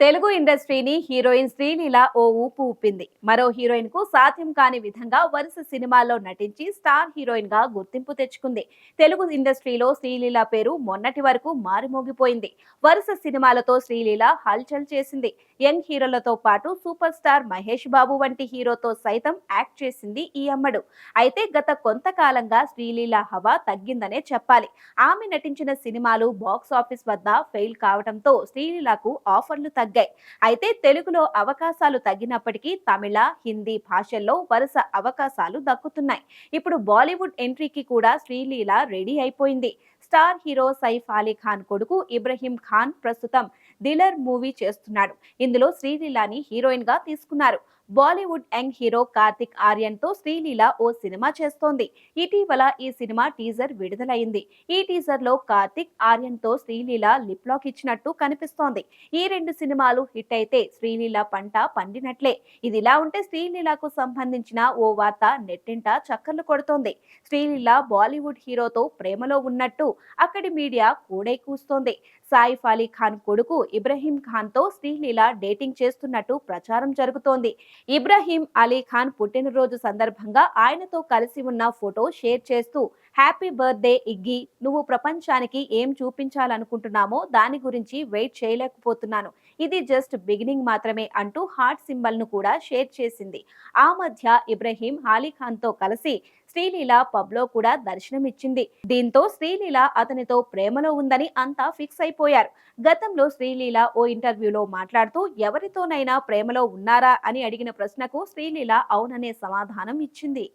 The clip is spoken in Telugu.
తెలుగు ఇండస్ట్రీని హీరోయిన్ శ్రీలీల ఓ ఊపు ఊపింది. మరో హీరోయిన్కు సాధ్యం కాని విధంగా వరుస సినిమాల్లో నటించి స్టార్ హీరోయిన్గా గుర్తింపు తెచ్చుకుంది. తెలుగు ఇండస్ట్రీలో శ్రీలీల పేరు మొన్నటి వరకు మారుమోగిపోయింది. వరుస సినిమాలతో శ్రీలీల హల్చల్ చేసింది. యంగ్ హీరోలతో పాటు సూపర్ స్టార్ మహేష్ బాబు వంటి హీరోతో సైతం యాక్ట్ చేసింది ఈ అమ్మడు. అయితే గత కొంతకాలంగా శ్రీలీల హవా తగ్గిందనే చెప్పాలి. ఆమె నటించిన సినిమాలు బాక్స్ ఆఫీస్ వద్ద ఫెయిల్ కావడంతో శ్రీలీలకు ఆఫర్లు తగ్గి తగ్గాయి. అయితే తెలుగులో అవకాశాలు తగ్గినప్పటికీ తమిళ హిందీ భాషల్లో వరుస అవకాశాలు దక్కుతున్నాయి. ఇప్పుడు బాలీవుడ్ ఎంట్రీకి కూడా శ్రీలీల రెడీ అయిపోయింది. స్టార్ హీరో సైఫ్ అలీ ఖాన్ కొడుకు ఇబ్రహీం ఖాన్ ప్రస్తుతం దిలర్ మూవీ చేస్తున్నాడు. ఇందులో శ్రీలీలాని హీరోయిన్గా తీసుకున్నారు. బాలీవుడ్ యంగ్ హీరో కార్తిక్ ఆర్యన్తో శ్రీలీల ఓ సినిమా చేస్తోంది. ఇటీవల ఈ సినిమా టీజర్ విడుదలైంది. ఈ టీజర్లో కార్తిక్ ఆర్యన్తో శ్రీలీల లిప్ లాక్ ఇచ్చినట్టు కనిపిస్తోంది. ఈ రెండు సినిమాలు హిట్ అయితే శ్రీలీల పంట పండినట్లే. ఇదిలా ఉంటే శ్రీలీలకు సంబంధించిన ఓ వార్త నెట్టింట చక్కర్లు కొడుతోంది. శ్రీలీల బాలీవుడ్ హీరోతో ప్రేమలో ఉన్నట్టు అక్కడి మీడియా కూడై కూస్తోంది. సాయిఫ్ అలీ ఖాన్ కొడుకు ఇబ్రహీం ఖాన్తో శ్రీలీల డేటింగ్ చేస్తున్నట్టు ప్రచారం జరుగుతోంది. ఇబ్రహీం అలీ ఖాన్ పుట్టినరోజు సందర్భంగా ఆయనతో కలిసి ఉన్న ఫోటో షేర్ చేస్తూ హ్యాపీ బర్త్డే ఇగ్గి. నువ్వు ప్రపంచానికి ఏం చూపించాలనుకుంటున్నామో దాని గురించి వెయిట్ చేయలేకపోతున్నాను. ఇది జస్ట్ బిగినింగ్ మాత్రమే అంటూ హార్ట్ సింబల్ను కూడా షేర్ చేసింది. ఆ మధ్య ఇబ్రహీం అలీ కలిసి శ్రీలీల పబ్లో కూడా దర్శనమిచ్చింది. దీంతో శ్రీలీల అతనితో ప్రేమలో ఉందని అంతా ఫిక్స్ అయిపోయారు. గతంలో శ్రీలీల ఓ ఇంటర్వ్యూలో మాట్లాడుతూ ఎవరితోనైనా ప్రేమలో ఉన్నారా? అని అడిగిన ప్రశ్నకు శ్రీలీల అవుననే సమాధానం ఇచ్చింది.